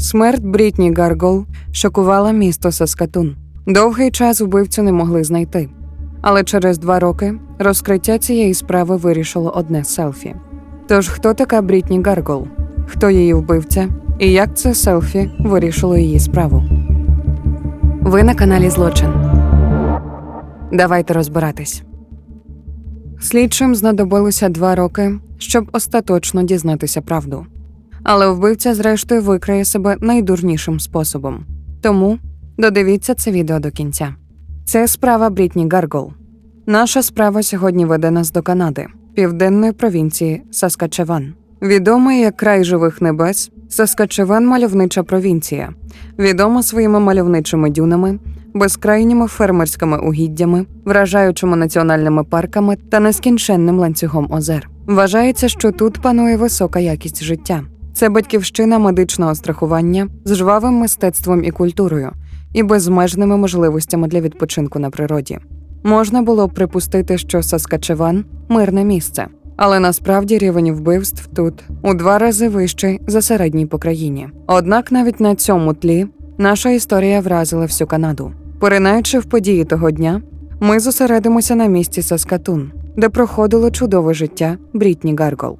Смерть Брітні Гаргол шокувала місто Саскатун. Довгий час вбивцю не могли знайти. Але через два роки розкриття цієї справи вирішило одне селфі. Тож хто така Брітні Гаргол? Хто її вбивця? І як це селфі вирішило її справу? Ви на каналі Злочин. Давайте розбиратись. Слідчим знадобилося два роки, щоб остаточно дізнатися правду. Але вбивця, зрештою, викриє себе найдурнішим способом. Тому додивіться це відео до кінця. Це справа Брітні Гаргол. Наша справа сьогодні веде нас до Канади, південної провінції Саскачеван. Відомий як край живих небес, Саскачеван мальовнича провінція, відома своїми мальовничими дюнами, безкрайніми фермерськими угіддями, вражаючими національними парками та нескінченним ланцюгом озер. Вважається, що тут панує висока якість життя. Це батьківщина медичного страхування з жвавим мистецтвом і культурою, і безмежними можливостями для відпочинку на природі. Можна було б припустити, що Саскачеван мирне місце, але насправді рівень вбивств тут у два рази вищий за середній по країні. Однак навіть на цьому тлі наша історія вразила всю Канаду. Поринаючи в події того дня, ми зосередимося на місті Саскатун, де проходило чудове життя Брітні Гаргол.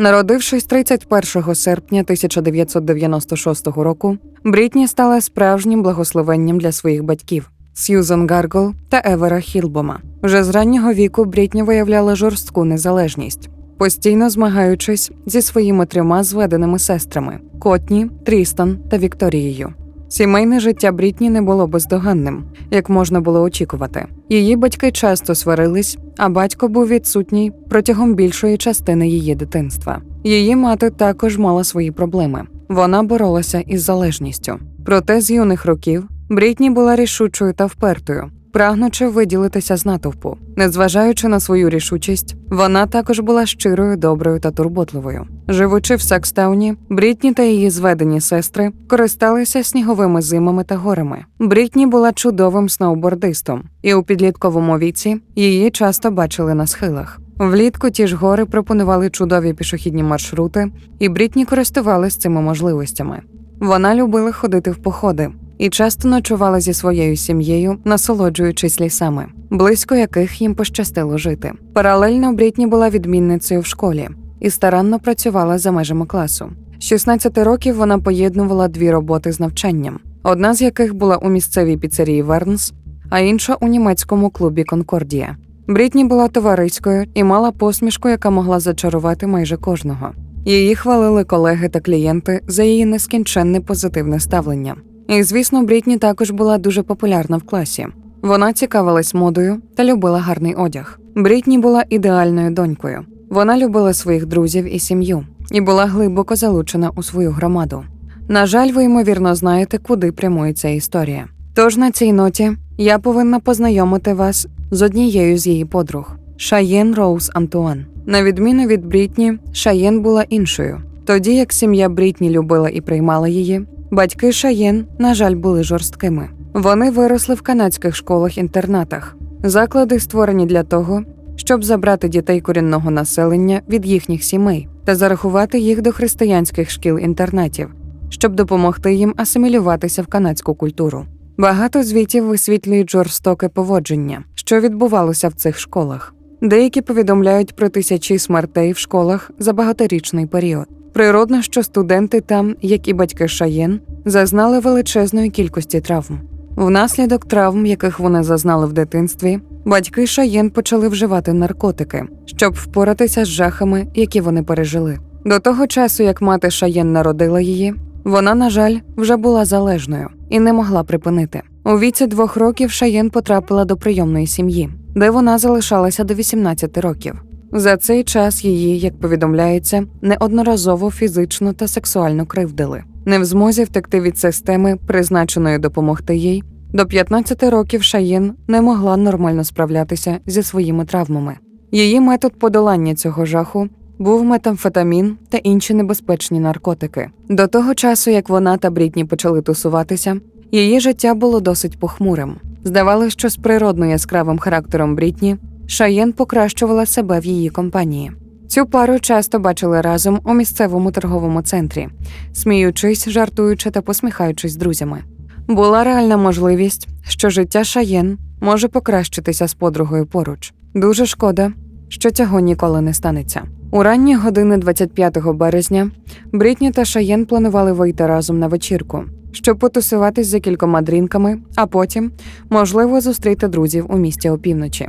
Народившись 31 серпня 1996 року, Брітні стала справжнім благословенням для своїх батьків Сьюзен Гаргол та Евера Хілбома. Вже з раннього віку Брітні виявляла жорстку незалежність, постійно змагаючись зі своїми трьома зведеними сестрами Котні, Трістан та Вікторією. Сімейне життя Брітні не було бездоганним, як можна було очікувати. Її батьки часто сварились, а батько був відсутній протягом більшої частини її дитинства. Її мати також мала свої проблеми. Вона боролася із залежністю. Проте з юних років Брітні була рішучою та впертою, прагнучи виділитися з натовпу. Незважаючи на свою рішучість, вона також була щирою, доброю та турботливою. Живучи в Сакстауні, Брітні та її зведені сестри користалися сніговими зимами та горами. Брітні була чудовим сноубордистом, і у підлітковому віці її часто бачили на схилах. Влітку ті ж гори пропонували чудові пішохідні маршрути, і Брітні користувалась цими можливостями. Вона любила ходити в походи і часто ночувала зі своєю сім'єю, насолоджуючись лісами, близько яких їм пощастило жити. Паралельно Брітні була відмінницею в школі і старанно працювала за межами класу. З 16 років вона поєднувала дві роботи з навчанням, одна з яких була у місцевій піцерії Вернс, а інша у німецькому клубі Конкордія. Брітні була товариською і мала посмішку, яка могла зачарувати майже кожного. Її хвалили колеги та клієнти за її нескінченне позитивне ставлення. І, звісно, Брітні також була дуже популярна в класі. Вона цікавилась модою та любила гарний одяг. Брітні була ідеальною донькою. Вона любила своїх друзів і сім'ю і була глибоко залучена у свою громаду. На жаль, ви ймовірно знаєте, куди прямує ця історія. Тож на цій ноті я повинна познайомити вас з однією з її подруг Шаєн Роуз Антуан. На відміну від Брітні, Шаєн була іншою. Тоді як сім'я Брітні любила і приймала її, батьки Шаєн, на жаль, були жорсткими. Вони виросли в канадських школах-інтернатах. Заклади створені для того, щоб забрати дітей корінного населення від їхніх сімей та зарахувати їх до християнських шкіл-інтернатів, щоб допомогти їм асимілюватися в канадську культуру. Багато звітів висвітлюють жорстоке поводження, що відбувалося в цих школах. Деякі повідомляють про тисячі смертей в школах за багаторічний період. Природно, що студенти там, як і батьки Шаєн, зазнали величезної кількості травм. Внаслідок травм, яких вони зазнали в дитинстві, батьки Шаєн почали вживати наркотики, щоб впоратися з жахами, які вони пережили. До того часу, як мати Шаєн народила її, вона, на жаль, вже була залежною і не могла припинити. У віці двох років Шаєн потрапила до прийомної сім'ї, де вона залишалася до 18 років. За цей час її, як повідомляється, неодноразово фізично та сексуально кривдили. Не в змозі втекти від системи, призначеної допомогти їй. До 15 років Шаєн не могла нормально справлятися зі своїми травмами. Її метод подолання цього жаху був метамфетамін та інші небезпечні наркотики. До того часу, як вона та Брітні почали тусуватися, її життя було досить похмурим. Здавалося, що з природно яскравим характером Брітні Шаєн покращувала себе в її компанії. Цю пару часто бачили разом у місцевому торговому центрі, сміючись, жартуючи та посміхаючись з друзями. Була реальна можливість, що життя Шаєн може покращитися з подругою поруч. Дуже шкода, що цього ніколи не станеться. У ранні години 25 березня Брітні та Шаєн планували вийти разом на вечірку, щоб потусуватись за кількома дрінками, а потім, можливо, зустріти друзів у місті опівночі.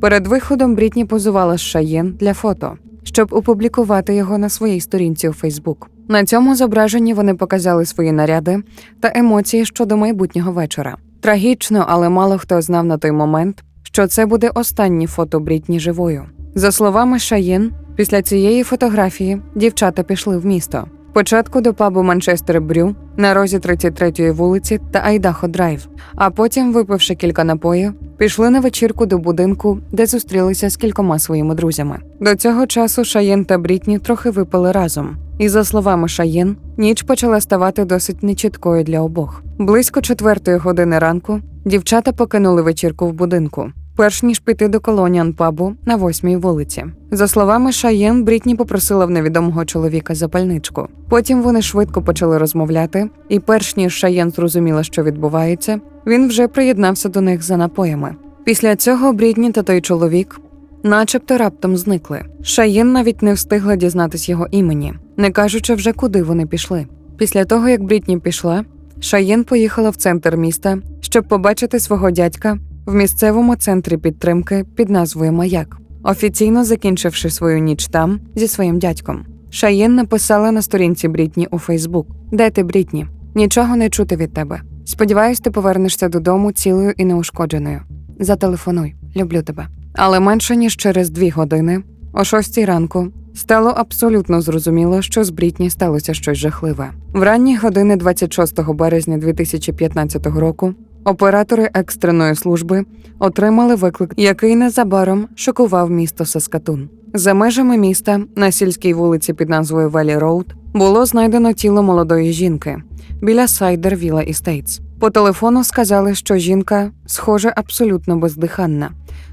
Перед виходом Брітні позувала з Шаєн для фото, щоб опублікувати його на своїй сторінці у Фейсбук. На цьому зображенні вони показали свої наряди та емоції щодо майбутнього вечора. Трагічно, але мало хто знав на той момент, що це буде останнє фото Брітні живою. За словами Шаєн, після цієї фотографії дівчата пішли в місто. Спочатку до пабу Манчестер Брю на розі 33-ї вулиці та Айдахо Драйв, а потім, випивши кілька напоїв, пішли на вечірку до будинку, де зустрілися з кількома своїми друзями. До цього часу Шаєн та Брітні трохи випили разом. І за словами Шаєн, ніч почала ставати досить нечіткою для обох. Близько четвертої години ранку дівчата покинули вечірку в будинку. Перш ніж піти до колоніан пабу на восьмій вулиці. За словами Шаєн, Брітні попросила в невідомого чоловіка запальничку. Потім вони швидко почали розмовляти, і перш ніж Шаєн зрозуміла, що відбувається, він вже приєднався до них за напоями. Після цього Брітні та той чоловік, начебто раптом зникли. Шаєн навіть не встигла дізнатись його імені, не кажучи вже куди вони пішли. Після того, як Брітні пішла, Шаєн поїхала в центр міста, щоб побачити свого дядька в місцевому центрі підтримки під назвою Маяк, офіційно закінчивши свою ніч там зі своїм дядьком. Шаєн написала на сторінці Брітні у Фейсбук: Де ти, Брітні? Нічого не чути від тебе. Сподіваюсь, ти повернешся додому цілою і неушкодженою. Зателефонуй, люблю тебе. Але менше ніж через дві години, о шостій ранку, стало абсолютно зрозуміло, що з Брітні сталося щось жахливе. В ранні години 26 березня 2015 року Оператори екстреної служби отримали виклик, який незабаром шокував місто Саскатун. За межами міста на сільській вулиці під назвою Велі Роуд було знайдено тіло молодої жінки біля Сайдер Віла Істейтс. По телефону сказали, що жінка, схоже, абсолютно бездиханна,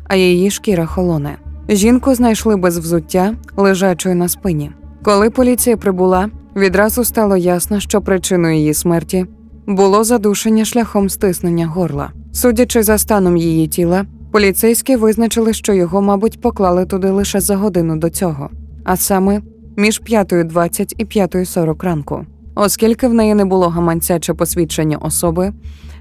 а її шкіра холоне. Жінку знайшли без взуття, лежачою на спині. Коли поліція прибула, відразу стало ясно, що причиною її смерті було задушення шляхом стиснення горла. Судячи за станом її тіла, поліцейські визначили, що його, мабуть, поклали туди лише за годину до цього, а саме між 5.20 і 5.40 ранку. Оскільки в неї не було гаманця чи посвідчення особи,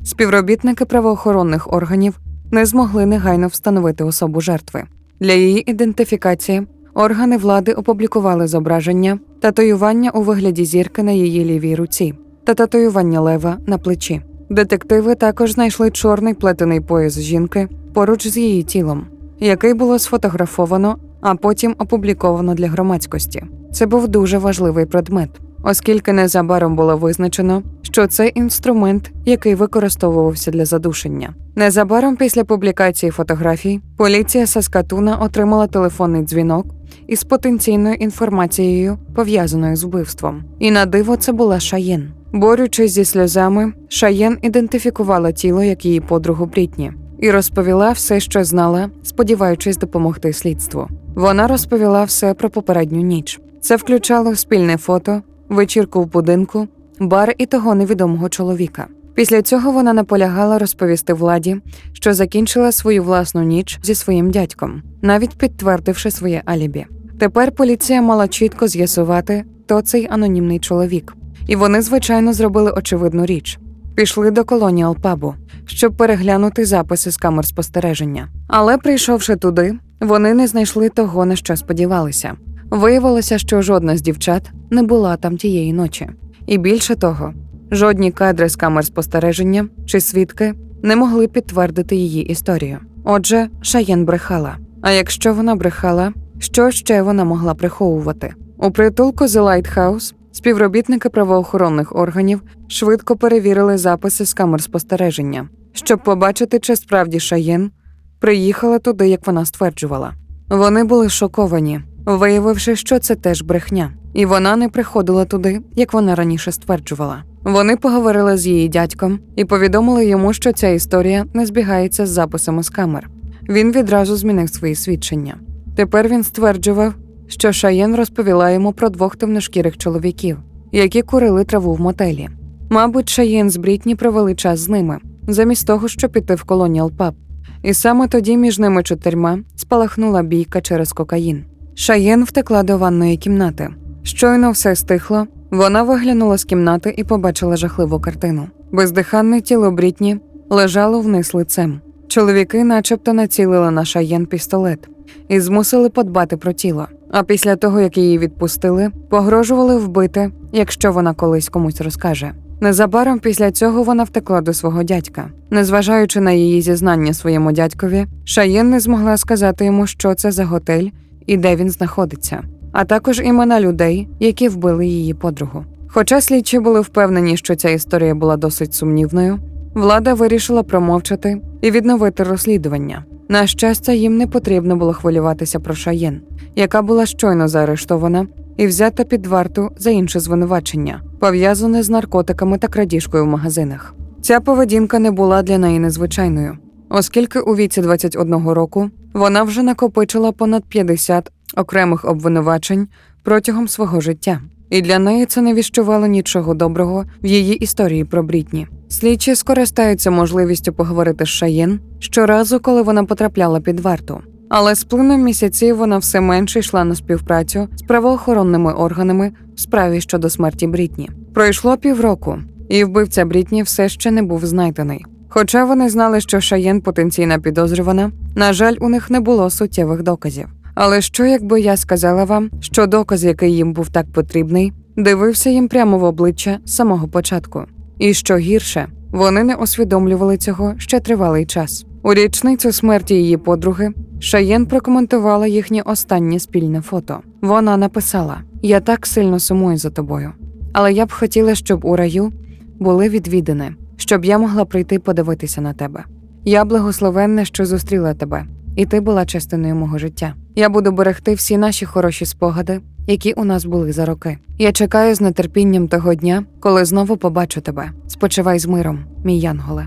співробітники правоохоронних органів не змогли негайно встановити особу жертви. Для її ідентифікації органи влади опублікували зображення татуювання у вигляді зірки на її лівій руці та татуювання лева на плечі. Детективи також знайшли чорний плетений пояс жінки поруч з її тілом, який було сфотографовано, а потім опубліковано для громадськості. Це був дуже важливий предмет, оскільки незабаром було визначено, що це інструмент, який використовувався для задушення. Незабаром після публікації фотографій поліція Саскатуна отримала телефонний дзвінок із потенційною інформацією, пов'язаною з вбивством. І на диво це була Шаєн. Борючись зі сльозами, Шаєн ідентифікувала тіло як її подругу Брітні і розповіла все, що знала, сподіваючись допомогти слідству. Вона розповіла все про попередню ніч. Це включало спільне фото, вечірку в будинку, бар і того невідомого чоловіка. Після цього вона наполягала розповісти владі, що закінчила свою власну ніч зі своїм дядьком, навіть підтвердивши своє алібі. Тепер поліція мала чітко з'ясувати, хто цей анонімний чоловік. І вони, звичайно, зробили очевидну річ: пішли до колоніал пабу, щоб переглянути записи з камер спостереження. Але, прийшовши туди, вони не знайшли того, на що сподівалися. Виявилося, що жодна з дівчат не була там тієї ночі. І більше того, жодні кадри з камер спостереження чи свідки не могли підтвердити її історію. Отже, Шаєн брехала. А якщо вона брехала, що ще вона могла приховувати? У притулку The Lighthouse Співробітники правоохоронних органів швидко перевірили записи з камер спостереження, щоб побачити, чи справді Шаєн приїхала туди, як вона стверджувала. Вони були шоковані, виявивши, що це теж брехня, і вона не приходила туди, як вона раніше стверджувала. Вони поговорили з її дядьком і повідомили йому, що ця історія не збігається з записами з камер. Він відразу змінив свої свідчення. Тепер він стверджував, що Шаєн розповіла йому про двох темношкірих чоловіків, які курили траву в мотелі. Мабуть, Шаєн з Брітні провели час з ними, замість того, щоб піти в колоніал паб. І саме тоді між ними чотирма спалахнула бійка через кокаїн. Шаєн втекла до ванної кімнати. Щойно все стихло, вона виглянула з кімнати і побачила жахливу картину. Бездиханне тіло Брітні лежало вниз лицем. Чоловіки, начебто, націлили на Шаєн пістолет і змусили подбати про тіло. А після того, як її відпустили, погрожували вбити, якщо вона колись комусь розкаже. Незабаром після цього вона втекла до свого дядька. Незважаючи на її зізнання своєму дядькові, Шаєн не змогла сказати йому, що це за готель і де він знаходиться, а також імена людей, які вбили її подругу. Хоча слідчі були впевнені, що ця історія була досить сумнівною, влада вирішила промовчати і відновити розслідування. На щастя, їм не потрібно було хвилюватися про Шаєн, яка була щойно заарештована і взята під варту за інше звинувачення, пов'язане з наркотиками та крадіжкою в магазинах. Ця поведінка не була для неї незвичайною, оскільки у віці 21 року вона вже накопичила понад 50 окремих обвинувачень протягом свого життя, і для неї це не віщувало нічого доброго в її історії про Брітні. Слідчі скористаються можливістю поговорити з Шаєн щоразу, коли вона потрапляла під варту. Але з плином місяців вона все менше йшла на співпрацю з правоохоронними органами в справі щодо смерті Брітні. Пройшло півроку, і вбивця Брітні все ще не був знайдений. Хоча вони знали, що Шаєн потенційна підозрювана, на жаль, у них не було суттєвих доказів. Але що, якби я сказала вам, що доказ, який їм був так потрібний, дивився їм прямо в обличчя з самого початку? І що гірше, вони не усвідомлювали цього ще тривалий час. У річницю смерті її подруги Шаєн прокоментувала їхнє останнє спільне фото. Вона написала: Я так сильно сумую за тобою, але я б хотіла, щоб у раю були відвідини, щоб я могла прийти подивитися на тебе. Я благословенна, що зустріла тебе, і ти була частиною мого життя. Я буду берегти всі наші хороші спогади, які у нас були за роки. Я чекаю з нетерпінням того дня, коли знову побачу тебе. Спочивай з миром, мій янголе.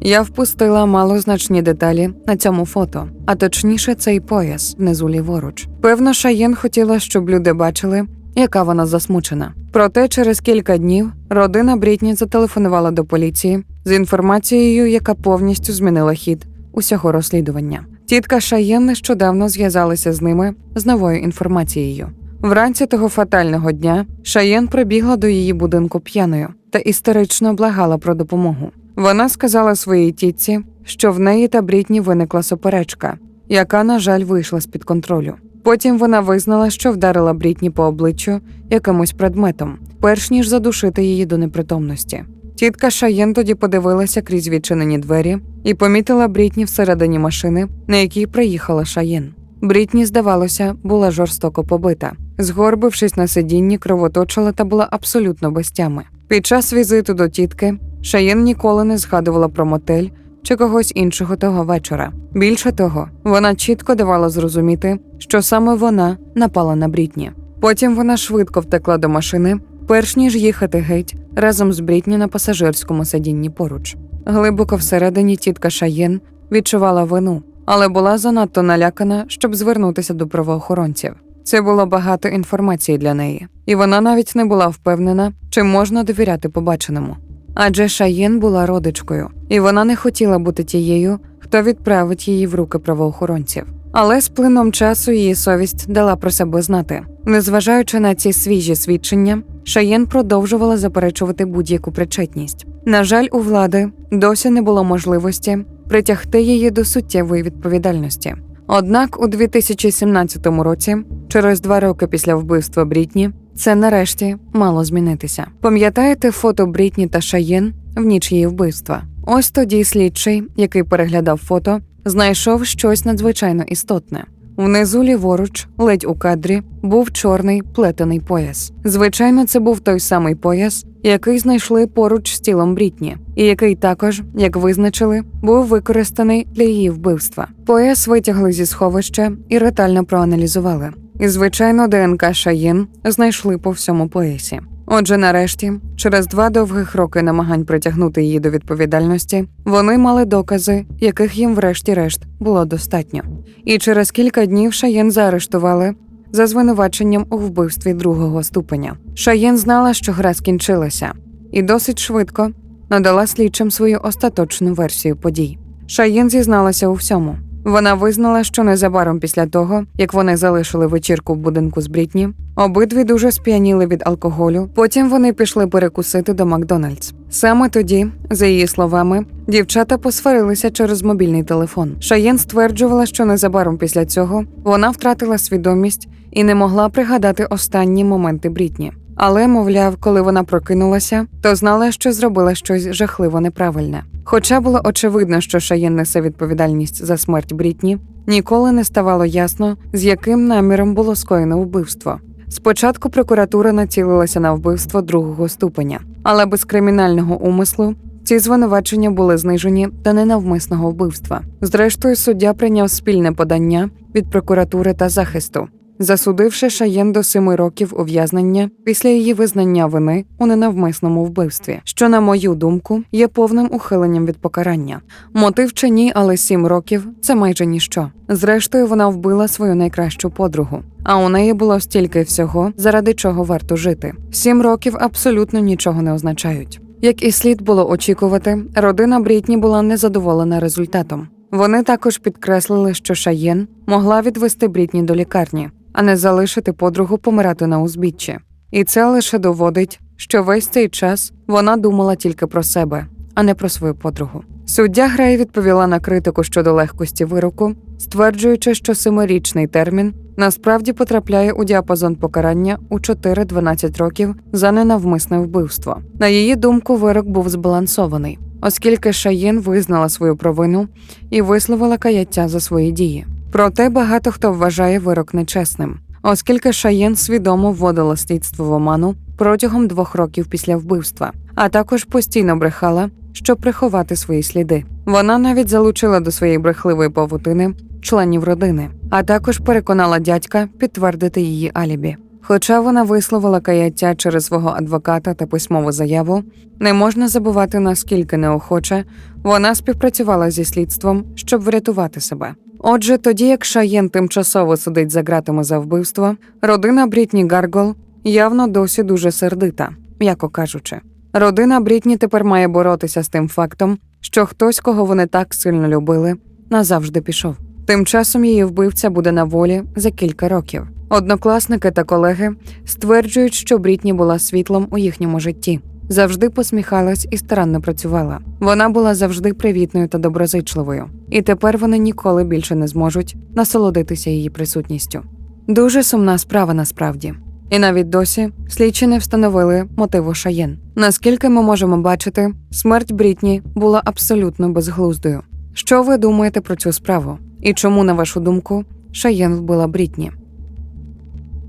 Я впустила малозначні деталі на цьому фото, а точніше, цей пояс внизу ліворуч. Певно, Шаєн хотіла, щоб люди бачили, яка вона засмучена. Проте через кілька днів родина Брітні зателефонувала до поліції з інформацією, яка повністю змінила хід усього розслідування. Тітка Шаєн нещодавно зв'язалася з ними з новою інформацією. Вранці того фатального дня Шаєн прибігла до її будинку п'яною та істерично благала про допомогу. Вона сказала своїй тітці, що в неї та Брітні виникла суперечка, яка, на жаль, вийшла з-під контролю. Потім вона визнала, що вдарила Брітні по обличчю якимось предметом, перш ніж задушити її до непритомності. Тітка Шаєн тоді подивилася крізь відчинені двері і помітила Брітні всередині машини, на якій приїхала Шаєн. Брітні, здавалося, була жорстоко побита. Згорбившись на сидінні, кровоточила та була абсолютно без тями. Під час візиту до тітки Шаєн ніколи не згадувала про мотель чи когось іншого того вечора. Більше того, вона чітко давала зрозуміти, що саме вона напала на Брітні. Потім вона швидко втекла до машини, перш ніж їхати геть разом з Брітні на пасажирському сидінні поруч. Глибоко всередині тітка Шаєн відчувала вину, але була занадто налякана, щоб звернутися до правоохоронців. Це було багато інформації для неї, і вона навіть не була впевнена, чи можна довіряти побаченому. Адже Шаєн була родичкою, і вона не хотіла бути тією, хто відправить її в руки правоохоронців. Але з плином часу її совість дала про себе знати. Незважаючи на ці свіжі свідчення, Шаєн продовжувала заперечувати будь-яку причетність. На жаль, у влади досі не було можливості притягти її до суттєвої відповідальності. Однак у 2017 році, через два роки після вбивства Брітні, це нарешті мало змінитися. Пам'ятаєте фото Брітні та Шаєн в ніч її вбивства? Ось тоді слідчий, який переглядав фото, знайшов щось надзвичайно істотне. Внизу ліворуч, ледь у кадрі, був чорний плетений пояс. Звичайно, це був той самий пояс, який знайшли поруч з тілом Брітні, і який також, як визначили, був використаний для її вбивства. Пояс витягли зі сховища і ретельно проаналізували. І, звичайно, ДНК Шаєн знайшли по всьому поясі. Отже, нарешті, через два довгих роки намагань притягнути її до відповідальності, вони мали докази, яких їм, врешті-решт, було достатньо. І через кілька днів Шаєн заарештували за звинуваченням у вбивстві другого ступеня. Шаєн знала, що гра скінчилася, і досить швидко надала слідчим свою остаточну версію подій. Шаєн зізналася у всьому. Вона визнала, що незабаром після того, як вони залишили вечірку в будинку з Брітні, обидві дуже сп'яніли від алкоголю. Потім вони пішли перекусити до Макдональдс. Саме тоді, за її словами, дівчата посварилися через мобільний телефон. Шаєн стверджувала, що незабаром після цього вона втратила свідомість і не могла пригадати останні моменти Брітні. Але, мовляв, коли вона прокинулася, то знала, що зробила щось жахливо неправильне. Хоча було очевидно, що Шаєн несе відповідальність за смерть Брітні, ніколи не ставало ясно, з яким наміром було скоєно вбивство. Спочатку прокуратура націлилася на вбивство другого ступеня, але без кримінального умислу ці звинувачення були знижені до ненавмисного вбивства. Зрештою, суддя прийняв спільне подання від прокуратури та захисту, засудивши Шаєн до семи років ув'язнення після її визнання вини у ненавмисному вбивстві, що, на мою думку, є повним ухиленням від покарання. Мотив чи ні, але сім років це майже ніщо. Зрештою, вона вбила свою найкращу подругу. А у неї було стільки всього, заради чого варто жити. Сім років абсолютно нічого не означають. Як і слід було очікувати, родина Брітні була незадоволена результатом. Вони також підкреслили, що Шаєн могла відвести Брітні до лікарні, а не залишити подругу помирати на узбіччі. І це лише доводить, що весь цей час вона думала тільки про себе, а не про свою подругу. Суддя Грей відповіла на критику щодо легкості вироку, стверджуючи, що семирічний термін насправді потрапляє у діапазон покарання у 4-12 років за ненавмисне вбивство. На її думку, вирок був збалансований, оскільки Шаєн визнала свою провину і висловила каяття за свої дії. Проте багато хто вважає вирок нечесним, оскільки Шаєн свідомо вводила слідство в оману протягом двох років після вбивства, а також постійно брехала, щоб приховати свої сліди. Вона навіть залучила до своєї брехливої павутини членів родини, а також переконала дядька підтвердити її алібі. Хоча вона висловила каяття через свого адвоката та письмову заяву, не можна забувати, наскільки неохоче вона співпрацювала зі слідством, щоб врятувати себе. Отже, тоді як Шаєн тимчасово сидить за ґратами за вбивство, родина Брітні Гаргол явно досі дуже сердита, м'яко кажучи. Родина Брітні тепер має боротися з тим фактом, що хтось, кого вони так сильно любили, назавжди пішов. Тим часом її вбивця буде на волі за кілька років. Однокласники та колеги стверджують, що Брітні була світлом у їхньому житті, завжди посміхалась і старанно працювала. Вона була завжди привітною та доброзичливою, і тепер вони ніколи більше не зможуть насолодитися її присутністю. Дуже сумна справа насправді. І навіть досі слідчі не встановили мотиву Шаєн. Наскільки ми можемо бачити, смерть Брітні була абсолютно безглуздою. Що ви думаєте про цю справу? І чому, на вашу думку, Шаєн вбила Брітні?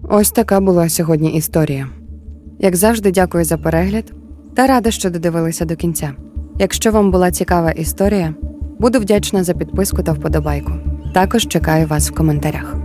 Ось така була сьогодні історія. Як завжди, дякую за перегляд та рада, що додивилися до кінця. Якщо вам була цікава історія, буду вдячна за підписку та вподобайку. Також чекаю вас в коментарях.